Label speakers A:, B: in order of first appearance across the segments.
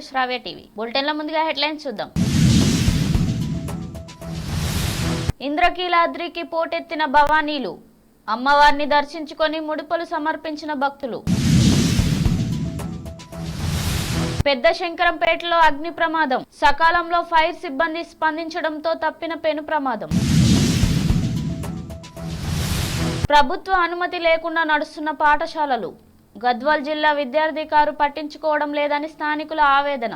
A: To Shravya TV. బులెటిన్ల ముందుగా headlines చూద్దాం. ఇంద్రకీలాద్రికి పోటెత్తిన భవానీలు అమ్మవారిని దర్శించుకొని ముడుపులు సమర్పించిన భక్తులు. పెద్ద శంకరంపేటలో అగ్ని ప్రమాదం. సకాలంలో ఫైర్ సిబ్బంది స్పందించడంతో తప్పిన పెను ప్రమాదం. ప్రభుత్వ అనుమతి లేకుండా నడుస్తున్న పాఠశాలలు. గద్వాల్ జిల్లా విద్యార్థి కారు పట్టించుకోవడం లేదని స్థానికుల ఆవేదన.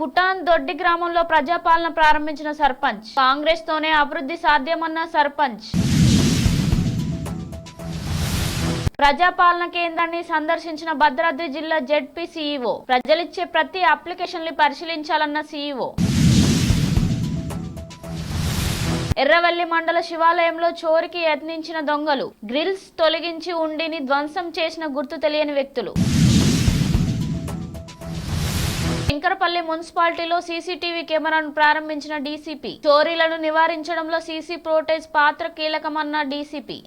A: పుటాన్ దొడ్డి గ్రామంలో ప్రజాపాలన ప్రారంభించిన సర్పంచ్. కాంగ్రెస్ తోనే అభివృద్ధి సాధ్యమన్న సర్పంచ్. ప్రజాపాలన కేంద్రాన్ని సందర్శించిన భద్రాద్రి జిల్లా జెడ్పీ సీఈఓ. ప్రజలిచ్చే ప్రతి అప్లికేషన్ పరిశీలించాలన్న సీఈఓ. ఎర్రవల్లి మండల శివాలయంలో చోరికి యత్నించిన దొంగలు గ్రిల్స్ తొలగించి ఉండిని ధ్వంసం చేసిన గుర్తు తెలియని వ్యక్తులు. శంకరపల్లి మున్సిపాలిటీలో సీసీటీవీ కెమెరాను ప్రారంభించిన డీసీపీ చోరీలను నివారించడంలో సీసీ ప్రోటేజ్ పాత్ర కీలకమన్న డీసీపీ.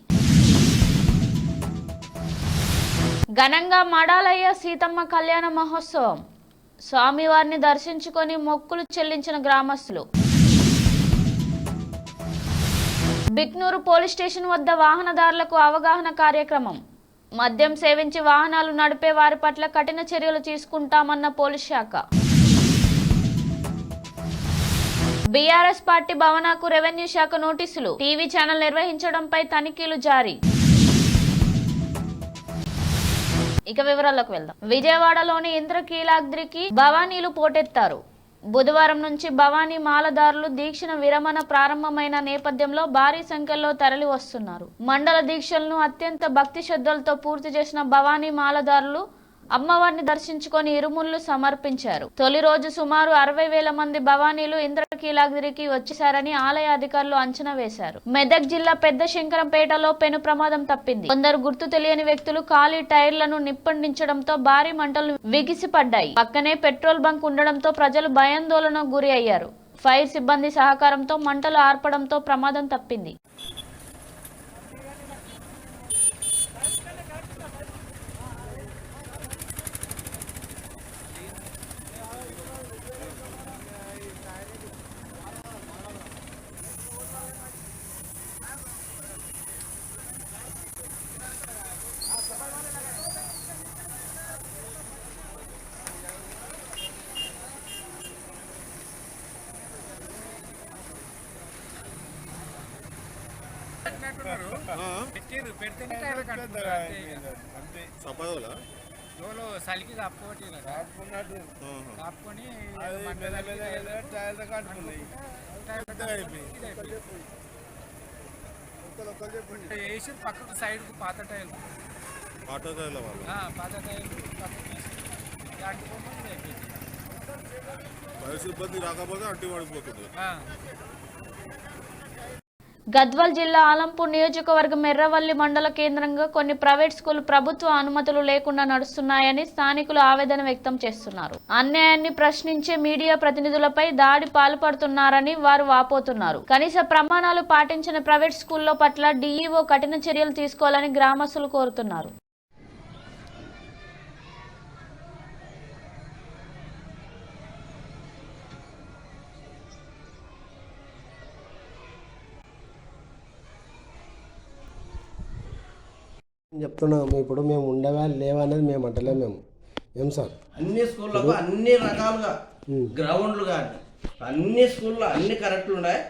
A: ఘనంగా మడాలయ్య సీతమ్మ కళ్యాణ మహోత్సవం. స్వామివారిని దర్శించుకొని మొక్కులు చెల్లించిన గ్రామస్తులు. బిట్నూరు పోలీస్ స్టేషన్ వద్ద వాహనదారులకు అవగాహన కార్యక్రమం. మద్యం సేవించి వాహనాలు నడిపే వారి పట్ల కఠిన చర్యలు తీసుకుంటామన్న పోలీస్ శాఖ. బీఆర్ఎస్ పార్టీ భవనాకు రెవెన్యూ శాఖ నోటీసులు. టీవీ ఛానల్ నిర్వహించడంపై తనిఖీలు జారీ. ఇక వివరాల్లోకి వెళ్దాం. విజయవాడలోని ఇంద్రకీలాద్రికి భవానీలు పోటెత్తారు. బుధవారం నుంచి భవానీ మాలదారులు దీక్షణ విరమణ ప్రారంభమైన నేపథ్యంలో భారీ సంఖ్యలో తరలి వస్తున్నారు. మండల దీక్షలను అత్యంత భక్తి శ్రద్ధలతో పూర్తి చేసిన భవానీ మాలదారులు అమ్మవారిని దర్శించుకొని ఇరుముళ్ళు సమర్పించారు. తొలి రోజు సుమారు అరవై వేల మంది భవానీలు ఇంద్రకీలాద్రికి వచ్చేశారని ఆలయ అధికారులు అంచనా వేశారు. మెదక్ జిల్లా పెద్ద శంకరంపేటలో పెను ప్రమాదం తప్పింది. కొందరు గుర్తు తెలియని వ్యక్తులు ఖాళీ టైర్లను నిప్పండించడంతో భారీ మంటలు విగిసిపడ్డాయి. పక్కనే పెట్రోల్ బంక్ ఉండడంతో ప్రజలు భయాందోళనకు గురి అయ్యారు ఫైర్ సిబ్బంది సహకారంతో మంటలు ఆర్పడంతో ప్రమాదం తప్పింది.
B: సంపదలా?
C: లోలో చలికి కప్పుకోవట్లేదు కప్పుకొని. వేసి పక్కకు సైడ్కు పాత టైర్
B: టైర్ల వాళ్ళు
C: పాత పక్కకు
B: రాకపోతే అట్టి పడిపోతుంది.
A: గద్వాల్ జిల్లా ఆలంపూర్ నియోజకవర్గం ఎర్రవల్లి మండల కేంద్రంగా కొన్ని ప్రైవేట్ స్కూల్ ప్రభుత్వ అనుమతులు లేకుండా నడుస్తున్నాయని స్థానికులు ఆవేదన వ్యక్తం చేస్తున్నారు. అన్యాయాన్ని ప్రశ్నించే మీడియా ప్రతినిధులపై దాడి పాల్పడుతున్నారని వారు వాపోతున్నారు. కనీస ప్రమాణాలు పాటించిన ప్రైవేట్ స్కూల్లో పట్ల డీఈఓ కఠిన చర్యలు తీసుకోవాలని గ్రామస్తులు కోరుతున్నారు.
D: చెప్తున్నాము ఇప్పుడు మేము ఉండవా లేవా అనేది మేము అంటలేము మేము. ఏం సార్?
E: అన్ని స్కూళ్ళకు అన్ని రకాలుగా గ్రౌండ్లు కానీ అన్ని స్కూల్లో అన్ని కరెక్ట్లు ఉన్నాయి.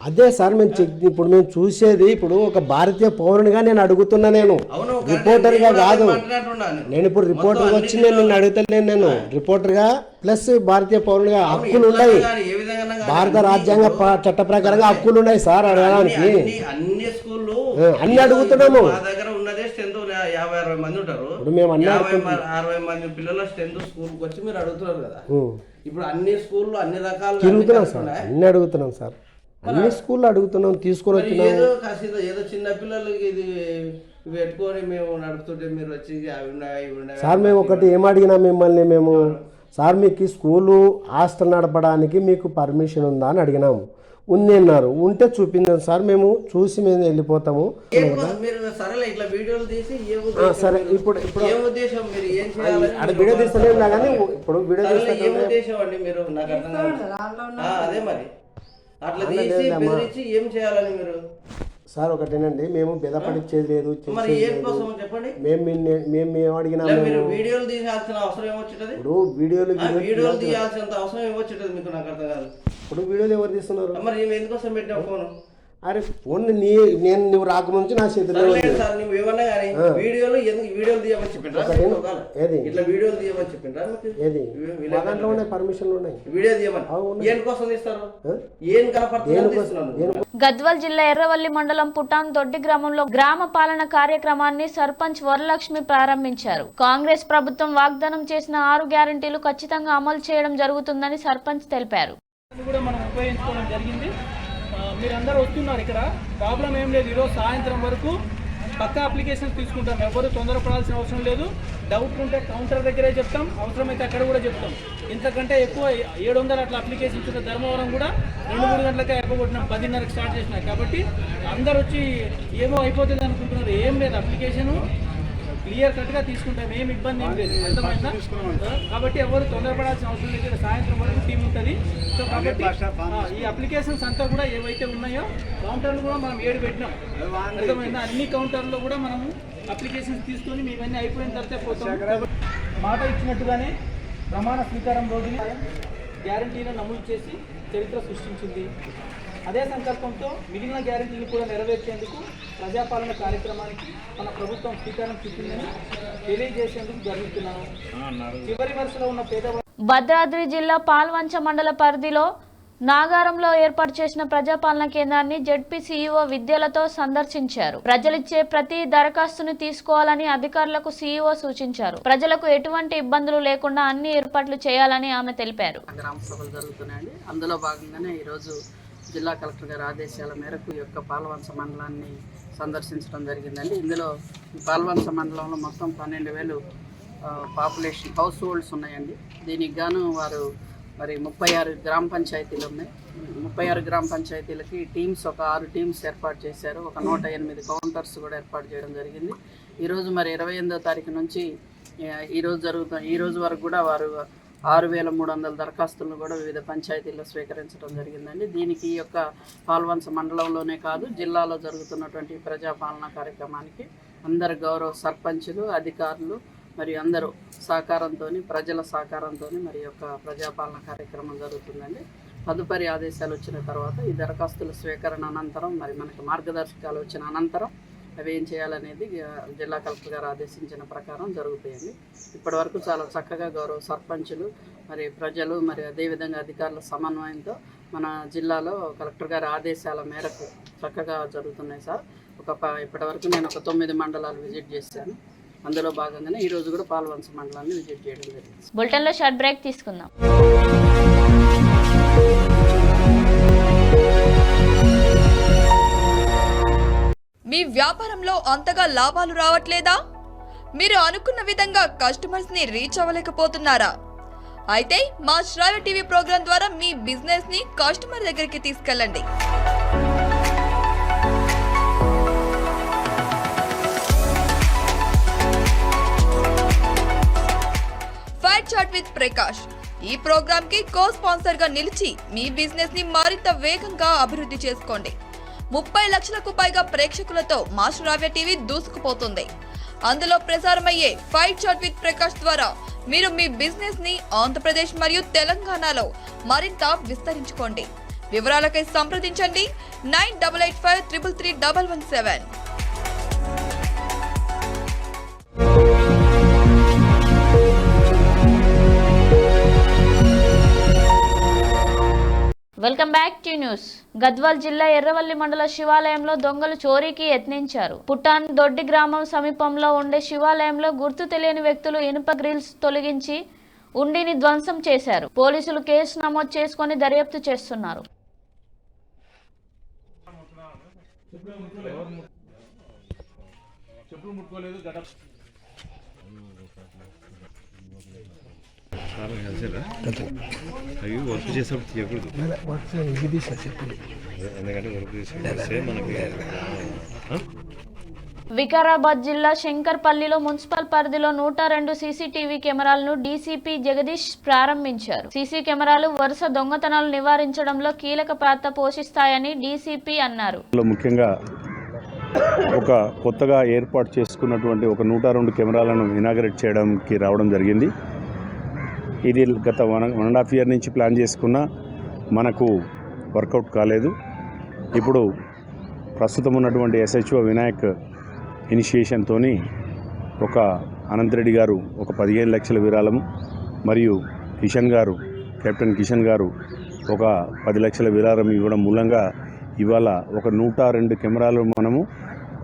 D: అదే సార్ మేము చెక్ ఇప్పుడు మేము చూసేది ఇప్పుడు ఒక భారతీయ పౌరునిగా నేను అడుగుతున్నా నేను. రిపోర్టర్గా కాదు.
E: నేను.
D: ఇప్పుడు రిపోర్టర్గా
E: మొత్తం
D: వచ్చి నేను నిన్ను అడుగుతలేను నేను. రిపోర్టర్గా ప్లస్ భారతీయ పౌరునిగా హక్కులు ఉన్నాయి భారత రాజ్యాంగ చట్ట ప్రకారంగా హక్కులు ఉన్నాయి సార్ అడగడానికి.
E: అన్ని-
D: అడుగుతున్నాము.
E: మా దగ్గర ఉన్నదే స్ట్రెంత్ యాభై అరవై మంది ఉంటారు.
D: ఇప్పుడు మేము అన్ని
E: యాభై అరవై మంది పిల్లల స్ట్రెంత్ స్కూల్కి వచ్చి మీరు అడుగుతున్నారు కదా. ఇప్పుడు అన్ని స్కూళ్ళు అన్ని అన్ని
D: తిరుగుతున్నాం సార్. అన్ని అడుగుతున్నాం సార్. అన్ని స్కూల్లో అడుగుతున్నాం తీసుకొని
E: మరి
D: వచ్చినాము.
E: ఏదో కాస్త ఏదో చిన్న పిల్లలకి ఇది పెట్టుకొని మేము నడుపుతుంటే మీరు వచ్చి అవి ఉన్నాయి ఇవి ఉన్నాయి?
D: సార్ మేము ఒకటి ఏం అడిగినా మిమ్మల్ని మేము సార్ మీకు స్కూలు హాస్టల్ నడపడానికి మీకు పర్మిషన్ ఉందా అని అడిగినాము. ఉంది అన్నారు. ఉంటే చూపించాం సార్ మేము చూసి మేము వెళ్ళిపోతాము.
E: ఏం కోసం మీరు సరేలే ఇట్లా వీడియోలు తీసి ఏ
D: ఆ,
E: ఉద్దేశం
D: సరే ఇప్పుడు ఇప్పుడు
E: ఏం ఉద్దేశం మీరు ఏం చేయాలని
D: ఆడ వీడియో తీస్తలేం కానీ ఇప్పుడు వీడియో
E: సరేలే, ఏం
D: తీస్తే
E: ఉద్దేశం అండి మీరు? నాకు అర్థం కాదు. ఆ, అదే మరి. అట్లా తీసి బెదిరించి ఏం చేయాలని మీరు?
D: సార్ ఒకటేనండి మేము బెదపడిచ్చేది లేదు మేము మేము మేము అడిగినా
E: వీడియోలు తీయాల్సిన అవసరం ఏమొచ్చుంటది
D: ఇప్పుడు వీడియోలు
E: వీడియోలు తీయాల్సినంత అవసరం ఏమొచ్చుంటది మీకు నాకు అర్థం కాదు.
D: ఇప్పుడు వీడియోలు ఎవరు తీస్తున్నారు?
E: మరి ఎందుకోసం పెట్టిన ఫోన్?
D: అరే ఫోన్ నీ నేను నువ్వు రాకముందు నా చేతిలో
E: సార్ నువ్వు ఏమన్నా కానీ వీడియోలు ఎందుకు వీడియోలు తీయమని చెప్పిండ్రా?
D: ఏది?
E: ఇట్లా వీడియోలు తీయమని చెప్పిండ్రా
D: ఏది? మా దాంట్లో ఉన్నాయి పర్మిషన్లు ఉన్నాయి.
E: వీడియో తీయమని. ఏం కోసం తీస్తారు? ఏం కనపడుతుందో
A: గద్వాల్ జిల్లా ఎర్రవల్లి మండలం పుటాన్ దొడ్డి గ్రామంలో గ్రామ పాలన కార్యక్రమాన్ని సర్పంచ్ వరలక్ష్మి ప్రారంభించారు. కాంగ్రెస్ ప్రభుత్వం వాగ్దానం చేసిన ఆరు గ్యారంటీలు ఖచ్చితంగా అమలు చేయడం జరుగుతుందని సర్పంచ్ తెలిపారు.
C: కూడా మనం ఉపయోగించుకోవడం జరిగింది. మీరందరూ వస్తున్నారు ఇక్కడ. ప్రాబ్లం ఏం లేదు. ఈరోజు సాయంత్రం వరకు పక్క అప్లికేషన్స్ తీసుకుంటాం. ఎవరు తొందరపడాల్సిన అవసరం లేదు. డౌట్ ఉంటే కౌంటర్ దగ్గరే చెప్తాం. అవసరమైతే అక్కడ కూడా చెప్తాం. ఇంతకంటే ఎక్కువ ఏడు వందల అట్లా అప్లికేషన్స్ ఉన్న ధర్మవరం కూడా రెండు మూడు గంటలకే అయిపోగొట్టినాం పదిన్నరకు స్టార్ట్ చేసినాం. కాబట్టి అందరు వచ్చి ఏమో అయిపోతుంది అనుకుంటున్నారు. ఏం లేదు. అప్లికేషను క్లియర్ కట్గా తీసుకుంటాం ఏం ఇబ్బంది ఏం లేదు. అర్థమైందా? కాబట్టి ఎవరు తొందరపడాల్సిన అవసరం లేదు. సాయంత్రం వరకు టీం ఉంటుంది. సో కాబట్టి ఈ అప్లికేషన్స్ అంతా కూడా ఏవైతే ఉన్నాయో కౌంటర్లు కూడా మనం ఏడు పెట్టినాం. అర్థమైందా? అన్ని కౌంటర్లో కూడా మనము అప్లికేషన్స్ తీసుకొని మేమన్నీ అయిపోయిన తర్వాత పోతాం. మాట ఇచ్చినట్టుగానే ప్రమాణ స్వీకారం రోజుని గ్యారంటీలను అమలు చేసి చరిత్ర సృష్టించింది. అదే సంకల్పంతో మిగిలిన గ్యారెంటీలు కూడా నెరవేర్చేందుకు ప్రజాపాలన కార్యక్రమానికి మన ప్రభుత్వం శ్రీకారం చుట్టిందని తెలియజేసేందుకు గర్విస్తున్నాను చివరి వరుసలో ఉన్న పేదవాళ్ళు
A: భద్రాద్రి జిల్లా పాల్వంచ మండల పరిధిలో నాగారంలో ఏర్పాటు చేసిన ప్రజాపాలన కేంద్రాన్ని జెడ్పీ సీఈఓ విద్యలతో సందర్శించారు. ప్రజలిచ్చే ప్రతి దరఖాస్తుని తీసుకోవాలని అధికారులకు సీఈఓ సూచించారు. ప్రజలకు ఎటువంటి ఇబ్బందులు లేకుండా అన్ని ఏర్పాట్లు చేయాలని ఆమె తెలిపారు.
F: గ్రామ సభలు జరుగుతున్నాయండి. అందులో భాగంగానే ఈరోజు జిల్లా కలెక్టర్ గారి ఆదేశాల మేరకు ఈ యొక్క పాల్వంచ మండలాన్ని సందర్శించడం జరిగిందండి. ఇందులో ఈ పాల్వంచ మండలంలో మొత్తం పన్నెండు వేలు పాపులేషన్ హౌస్ హోల్డ్స్ ఉన్నాయండి. దీనికి గాను వారు మరి ముప్పై ఆరు గ్రామ పంచాయతీలు ఉన్నాయి. ముప్పై ఆరు గ్రామ పంచాయతీలకి టీమ్స్ ఒక ఆరు టీమ్స్ ఏర్పాటు చేశారు. ఒక నూట ఎనిమిది కౌంటర్స్ కూడా ఏర్పాటు చేయడం జరిగింది. ఈరోజు మరి ఇరవై ఎనిమిదో తారీఖు నుంచి ఈరోజు జరుగుతున్న ఈ రోజు వరకు కూడా వారు ఆరు వేల మూడు వందల దరఖాస్తులను కూడా వివిధ పంచాయతీల్లో స్వీకరించడం జరిగిందండి. దీనికి ఈ యొక్క పాల్వంచ మండలంలోనే కాదు జిల్లాలో జరుగుతున్నటువంటి ప్రజాపాలన కార్యక్రమానికి అందరు గౌరవ సర్పంచులు అధికారులు మరియు అందరూ సహకారంతో ప్రజల సహకారంతో మరి యొక్క ప్రజాపాలన కార్యక్రమం జరుగుతుందండి. తదుపరి ఆదేశాలు వచ్చిన తర్వాత ఈ దరఖాస్తుల స్వీకరణ అనంతరం మరి మనకు మార్గదర్శకాలు వచ్చిన అనంతరం అవి ఏం చేయాలనేది జిల్లా కలెక్టర్ గారు ఆదేశించిన ప్రకారం జరుగుతాయండి. ఇప్పటివరకు చాలా చక్కగా గౌరవ సర్పంచులు మరి ప్రజలు మరి అదేవిధంగా అధికారుల సమన్వయంతో మన జిల్లాలో కలెక్టర్ గారి ఆదేశాల మేరకు చక్కగా జరుగుతున్నాయి సార్. ఒక ప- నేను ఒక తొమ్మిది మండలాలు విజిట్ చేశాను. అందులో భాగంగానే ఈరోజు కూడా పాల్వంచ మండలాన్ని విజిట్ చేయడం జరిగింది.
A: బులెటిన్లో షార్ట్ బ్రేక్ తీసుకుందాం.
G: మీ వ్యాపారంలో అంతగా లాభాలు రావట్లేదా? మీరు అనుకున్న విధంగా కస్టమర్స్ని రీచ్ అవ్వలేకపోతున్నారా? అయితే మా శ్రావ్య టీవీ ప్రోగ్రాం ద్వారా మీ బిజినెస్ని కస్టమర్ దగ్గరికి తీసుకెళ్ళండి. ఫైట్ చాట్ విత్ ప్రకాష్ ఈ ప్రోగ్రామ్కి కో స్పాన్సర్గా నిలిచి మీ బిజినెస్ని మరింత వేగంగా అభివృద్ధి చేసుకోండి. ముప్పై లక్షలకు పైగా ప్రేక్షకులతో మా టీవీ దూసుకుపోతుంది. అందులో ప్రసారమయ్యే ఫైట్ షాట్ విత్ ప్రకాష్ ద్వారా మీరు మీ బిజినెస్ని ఆంధ్రప్రదేశ్ మరియు తెలంగాణలో మరింత విస్తరించుకోండి. వివరాలకై సంప్రదించండి. Nine double eight five triple three double one seven.
A: Welcome back to news. Gadwal జిల్లా ఎర్రవల్లి మండల శివాలయంలో దొంగలు చోరీకి యత్నించారు. పుట్టాన్ దొడ్డి గ్రామం సమీపంలో ఉండే శివాలయంలో గుర్తు తెలియని వ్యక్తులు ఇనుప గ్రిల్స్ తొలగించి ఉండిని ధ్వంసం చేశారు. పోలీసులు కేసు నమోదు చేసుకొని దర్యాప్తు చేస్తున్నారు.
H: అవి వర్క్ చేసేప్పుడు తీయకూడదు. ఎందుకంటే వర్క్ చేసేప్పుడు మనకి?
A: వికారాబాద్ జిల్లా శంకర్పల్లిలో మున్సిపల్ పరిధిలో నూట రెండు సీసీటీవీ కెమెరాలను డీసీపీ జగదీష్ ప్రారంభించారు. సీసీ కెమెరాలు వరుస దొంగతనాలు నివారించడంలో కీలక పాత్ర పోషిస్తాయని డీసీపీ అన్నారు.
I: ముఖ్యంగా ఒక కొత్తగా ఏర్పాటు చేసుకున్నటువంటి ఒక నూట రెండు కెమెరాలను ఇనాగరేట్ చేయడానికి రావడం జరిగింది. ఇది గత one one and half year నుంచి ప్లాన్ చేసుకున్న మనకు వర్కౌట్ కాలేదు. ఇప్పుడు ప్రస్తుతం ఉన్నటువంటి ఎస్హెచ్ఓ వినాయక్ ఇనిషియేషన్తో ఒక అనంతరెడ్డి గారు ఒక పదిహేను లక్షల విరాళము మరియు కిషన్ గారు కెప్టెన్ కిషన్ గారు ఒక పది లక్షల విరాళం ఇవ్వడం మూలంగా ఇవాళ ఒక నూట రెండు కెమెరాలు మనము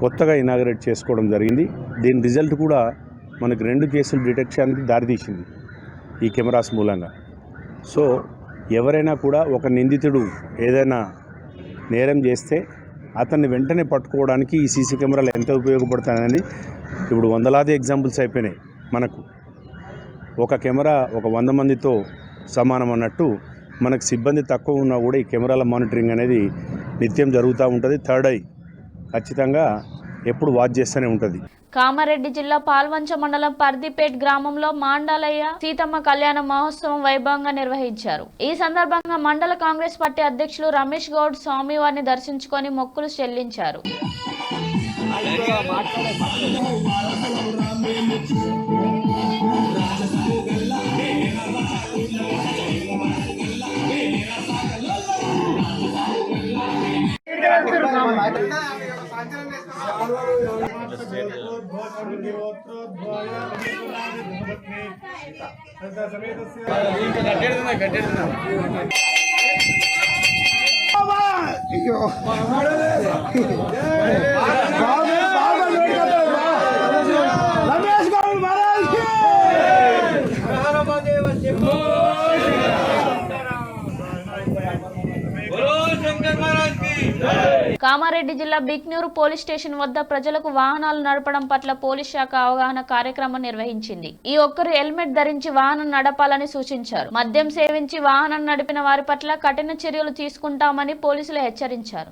I: కొత్తగా ఇనాగరేట్ చేసుకోవడం జరిగింది. దీని రిజల్ట్ కూడా మనకు రెండు కేసులు డిటెక్షన్కి దారితీసింది. ఈ కెమెరాస్ మూలంగా. సో ఎవరైనా కూడా ఒక నిందితుడు ఏదైనా నేరం చేస్తే అతన్ని వెంటనే పట్టుకోవడానికి ఈ సీసీ కెమెరాలు ఎంత ఉపయోగపడతాయని ఇప్పుడు వందలాది ఎగ్జాంపుల్స్ అయిపోయినాయి మనకు. ఒక కెమెరా ఒక వంద మందితో సమానం అన్నట్టు మనకు సిబ్బంది తక్కువ ఉన్నా కూడా ఈ కెమెరాల మానిటరింగ్ అనేది నిత్యం జరుగుతూ ఉంటుంది. థర్డ్ ఐ ఖచ్చితంగా ఎప్పుడు వాచ్ చేస్తూనే ఉంటుంది.
A: కామారెడ్డి జిల్లా పాల్వంచ మండలం పర్దిపేట్ గ్రామంలో మాండాలయ్య సీతమ్మ కళ్యాణ మహోత్సవం వైభవంగా నిర్వహించారు. ఈ సందర్భంగా మండల కాంగ్రెస్ పార్టీ అధ్యక్షులు రమేష్ గౌడ్ స్వామివారిని దర్శించుకొని మొక్కులు చెల్లించారు. ಅಯ್ಯೋ కామారెడ్డి జిల్లా బిక్నూరు పోలీస్ స్టేషన్ వద్ద ప్రజలకు వాహనాలు నడపడం పట్ల పోలీస్ శాఖ అవగాహన కార్యక్రమం నిర్వహించింది. ఈ ఒక్కరు హెల్మెట్ ధరించి వాహనం నడపాలని సూచించారు. మద్యం సేవించి వాహనం నడిపిన వారి పట్ల కఠిన చర్యలు తీసుకుంటామని పోలీసులు హెచ్చరించారు.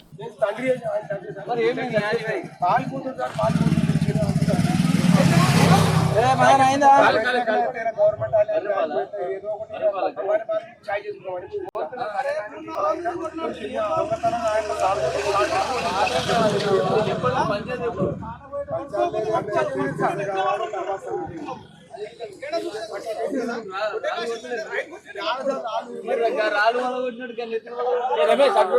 A: రాళ్ళు వల్ల కొట్టినట్టు కానీ రమేష్ అడ్డు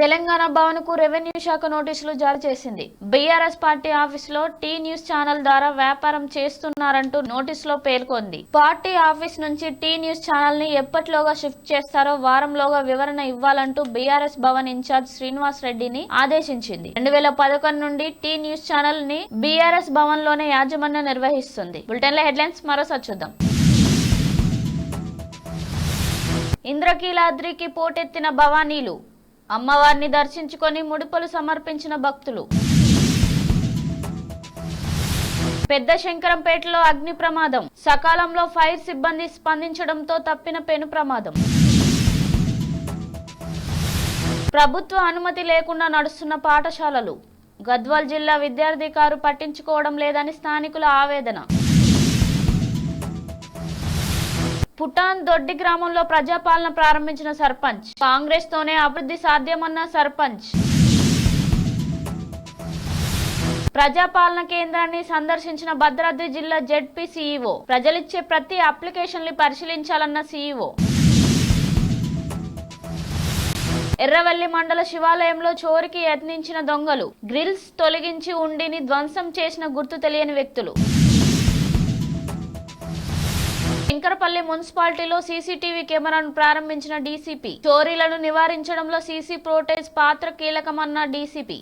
A: తెలంగాణ భవన్కు రెవెన్యూ శాఖ నోటీసులు జారీ చేసింది. బీఆర్ఎస్ పార్టీ ఆఫీసులో టీ న్యూస్ ఛానల్ ద్వారా వ్యాపారం చేస్తున్నారంటూ నోటీసులో పేర్కొంది. పార్టీ ఆఫీస్ నుంచి టీ న్యూస్ ఛానల్ని ఎప్పటిలోగా షిఫ్ట్ చేస్తారో వారంలోగా వివరణ ఇవ్వాలంటూ బీఆర్ఎస్ భవన్ ఇన్ఛార్జ్ శ్రీనివాస్ రెడ్డిని ఆదేశించింది. రెండు వేల పదకొండు నుండి టీ న్యూస్ ఛానల్ని బీఆర్ఎస్ భవన్లోనే యాజమాన్యం నిర్వహిస్తుంది. బులెటిన్ హెడ్లైన్స్ మరోసారి చూద్దాం. ఇంద్రకీలాద్రికి పోటెత్తిన భవానీలు అమ్మవారిని దర్శించుకొని ముడుపులు సమర్పించిన భక్తులు. పెద్ద శంకరంపేటలో అగ్ని ప్రమాదం. సకాలంలో ఫైర్ సిబ్బంది స్పందించడంతో తప్పిన పెను ప్రమాదం. ప్రభుత్వ అనుమతి లేకుండా నడుస్తున్న పాఠశాలలు. గద్వాల్ జిల్లా విద్యార్థి కారు పట్టించుకోవడం లేదని స్థానికుల ఆవేదన. పుటాన్ దొడ్డి గ్రామంలో ప్రజాపాలన ప్రారంభించిన సర్పంచ్. కాంగ్రెస్ తోనే అభివృద్ధి సాధ్యమన్న సర్పంచ్. ప్రజాపాలన కేంద్రాన్ని సందర్శించిన భద్రాద్రి జిల్లా జెడ్పీ సీఈఓ. ప్రజలిచ్చే ప్రతి అప్లికేషన్లు పరిశీలించాలన్న సీఈఓ. ఎర్రవల్లి మండల శివాలయంలో చోరికి యత్నించిన దొంగలు. గ్రిల్స్ తొలగించి ఉండిని ధ్వంసం చేసిన గుర్తు తెలియని వ్యక్తులు. శంకరపల్లి మున్సిపాలిటీలో సీసీటీవీ కెమెరాను ప్రారంభించిన డీసీపీ చోరీలను నివారించడంలో సీసీ ప్రోటేజ్ పాత్ర కీలకమన్న డీసీపీ.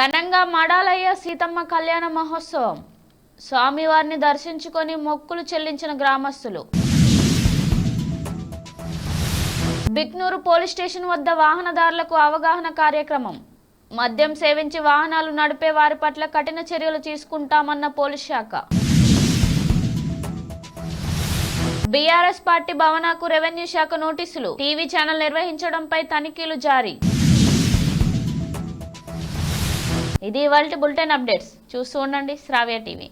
A: ఘనంగా మడాలయ్య సీతమ్మ కళ్యాణ మహోత్సవం. స్వామివారిని దర్శించుకొని మొక్కులు చెల్లించిన గ్రామస్తులు. బిక్నూరు పోలీస్ స్టేషన్ వద్ద వాహనదారులకు అవగాహన కార్యక్రమం. మద్యం సేవించి వాహనాలు నడిపే వారి పట్ల కఠిన చర్యలు తీసుకుంటామన్న పోలీస్ శాఖ. బీఆర్ఎస్ పార్టీ భవనాకు రెవెన్యూ శాఖ నోటీసులు టీవీ ఛానల్ నిర్వహించడంపై తనిఖీలు జారీ. ఇది ఇవాళ బులెటిన్ అప్డేట్స్. చూస్తూ ఉండండి శ్రావ్య టీవీ.